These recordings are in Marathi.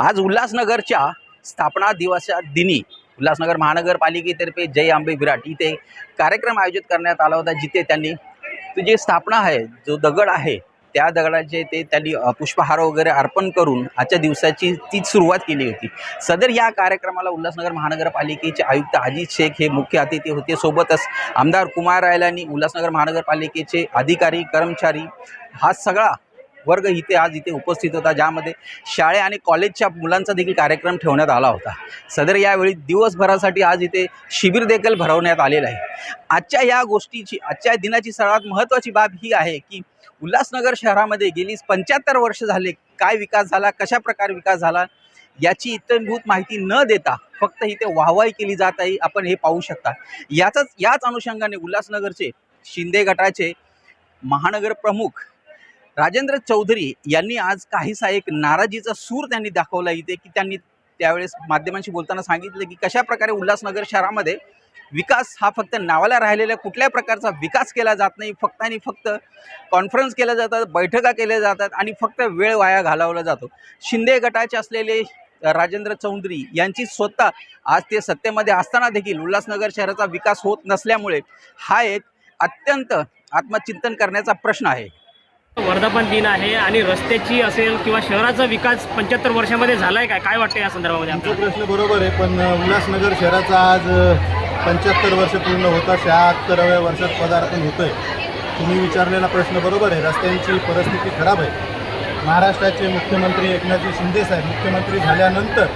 आज उल्हासनगरच्या स्थापना दिवसा दिनी उल्हासनगर महानगरपालिकेतर्फे जय आंबे विराट इथे कार्यक्रम आयोजित करण्यात आला होता जिथे त्यांनी जी स्थापना आहे जो दगड आहे त्या दगडाचे ते त्यांनी पुष्पहार वगैरे अर्पण करून आजच्या दिवसाची ती सुरुवात केली होती. सदर या कार्यक्रमाला उल्हासनगर महानगरपालिकेचे आयुक्त अजित शेख हे मुख्य अतिथी होते. सोबतच आमदार कुमार रायलानी उल्हासनगर महानगरपालिकेचे अधिकारी कर्मचारी हा सगळा वर्ग इथे आज इथे उपस्थित होता ज्यामध्ये शाळे आणि कॉलेजच्या मुलांचा देखील कार्यक्रम ठेवण्यात आला होता. सदर यावेळी दिवसभरासाठी आज इथे शिबिर देखील भरवण्यात आलेलं आहे. आजच्या या गोष्टीची आजच्या दिनाची सर्वात महत्त्वाची बाब ही आहे की उल्हासनगर शहरामध्ये गेली पंच्याहत्तर वर्ष झाले काय विकास झाला कशा प्रकारे विकास झाला याची इतरभूत माहिती न देता फक्त इथे वाहवाही केली जात आहे आपण हे पाहू शकता. याचाच याच अनुषंगाने उल्हासनगरचे शिंदे गटाचे महानगर प्रमुख राजेंद्र चौधरी यांनी आज काहीसा एक नाराजीचा सूर त्यांनी दाखवला इथे की त्यांनी त्यावेळेस माध्यमांशी बोलताना सांगितलं की कशा प्रकारे उल्हासनगर शहरामध्ये विकास हा फक्त नावाला राहिलेला कुठल्या प्रकारचा विकास केला जात नाही. फक्त आणि फक्त कॉन्फरन्स केल्या जातात बैठका केल्या जातात आणि फक्त वेळ वाया घालवला जातो. शिंदे गटाचे असलेले राजेंद्र चौधरी यांची स्वतः आज ते सत्तेमध्ये असताना देखील उल्हासनगर शहराचा विकास होत नसल्यामुळे हा एक अत्यंत आत्मचिंतन करण्याचा प्रश्न आहे. वर्धापन दिन आहे आणि रस्त्याची असेल किंवा शहराचा विकास पंच्याहत्तर वर्षामध्ये झालाय काय? काय वाटतं या संदर्भामध्ये आपल्याला? प्रश्न बरोबर आहे पण उल्हासनगर शहराचा आज पंच्याहत्तर वर्ष पूर्ण होता शहात्तराव्या वर्षात पदार्पण होतं आहे तुम्ही विचारलेला प्रश्न बरोबर आहे रस्त्यांची परिस्थिती खराब आहे. महाराष्ट्राचे मुख्यमंत्री एकनाथजी शिंदेसाहेब मुख्यमंत्री झाल्यानंतर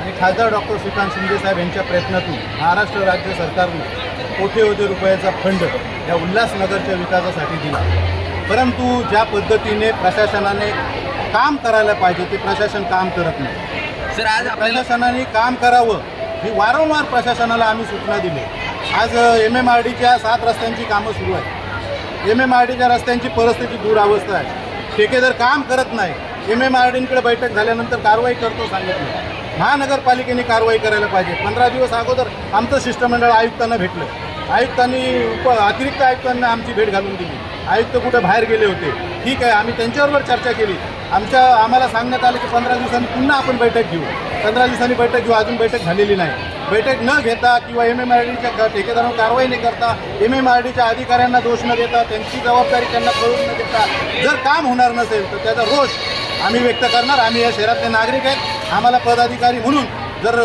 आणि खासदार डॉक्टर श्रीकांत शिंदेसाहेब यांच्या प्रयत्नातून महाराष्ट्र राज्य सरकारनं कोट्यवधी रुपयाचा फंड या उल्हासनगरच्या विकासासाठी दिला. परंतु ज्या पद्धतीने प्रशासनाने काम करायला पाहिजे ते प्रशासन काम करत नाही. सर आज प्रशासनाने काम करावं ही वारंवार प्रशासनाला आम्ही सूचना दिली. आज एम एम आर डीच्या सात रस्त्यांची कामं सुरू आहेत. एम एम आर डीच्या रस्त्यांची परिस्थिती दुरावस्था आहे. ठेकेदार काम करत नाही. एम एम आर डींकडे बैठक झाल्यानंतर कारवाई करतो सांगितलं. महानगरपालिकेने कारवाई करायला पाहिजे. पंधरा दिवस अगोदर आमचं शिष्टमंडळ आयुक्तांना भेटलं. आयुक्तांनी उप अतिरिक्त आयुक्तांना आमची भेट घालून दिली. आयुक्त कुठं बाहेर गेले होते. ठीक आहे आम्ही त्यांच्याबरोबर चर्चा केली. आमच्या आम्हाला सांगण्यात आलं की पंधरा दिवसांनी पुन्हा आपण बैठक घेऊ. पंधरा दिवसांनी बैठक घेऊ अजून बैठक झालेली नाही. बैठक न घेता किंवा एम एम आर डीच्या ठेकेदारांवर कारवाई न करता एम एम आर डीच्या अधिकाऱ्यांना दोष न देता त्यांची जबाबदारी त्यांना कळून न देता जर काम होणार नसेल तर त्याचा रोष आम्ही व्यक्त करणार. आम्ही या शहरातले नागरिक आहेत. आम्हाला पदाधिकारी म्हणून जर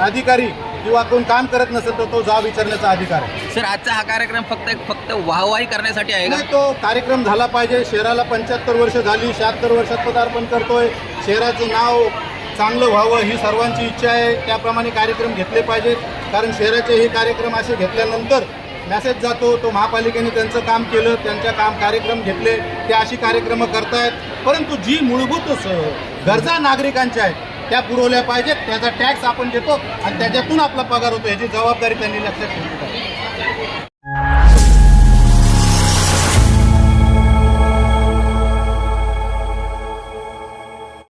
अधिकारी किंवा कोण काम करत नसेल तर तो जाब विचारण्याचा अधिकार आहे. सर आजचा हा कार्यक्रम फक्त फक्त वाहवाही करण्यासाठी आहे का? नाही तो कार्यक्रम झाला पाहिजे. शहराला पंच्याहत्तर वर्ष झाली शहात्तर वर्षात पदार्पण करतोय. शहराचं नाव चांगलं व्हावं ही सर्वांची इच्छा आहे. त्याप्रमाणे कार्यक्रम घेतले पाहिजेत. कारण शहराचे हे कार्यक्रम असे घेतल्यानंतर मेसेज जातो तो महापालिकेने त्यांचं काम केलं त्यांच्या काम कार्यक्रम घेतले ते अशी कार्यक्रम करतायत. परंतु जी मूलभूत स- गरजा नागरिकांच्या आहेत त्या पुरवल्या पाहिजेत त्याचा टॅक्स आपण देतो आणि त्याच्यातून आपला पगार होतो याची जबाबदारी त्यांनी लक्षात ठेवली पाहिजे.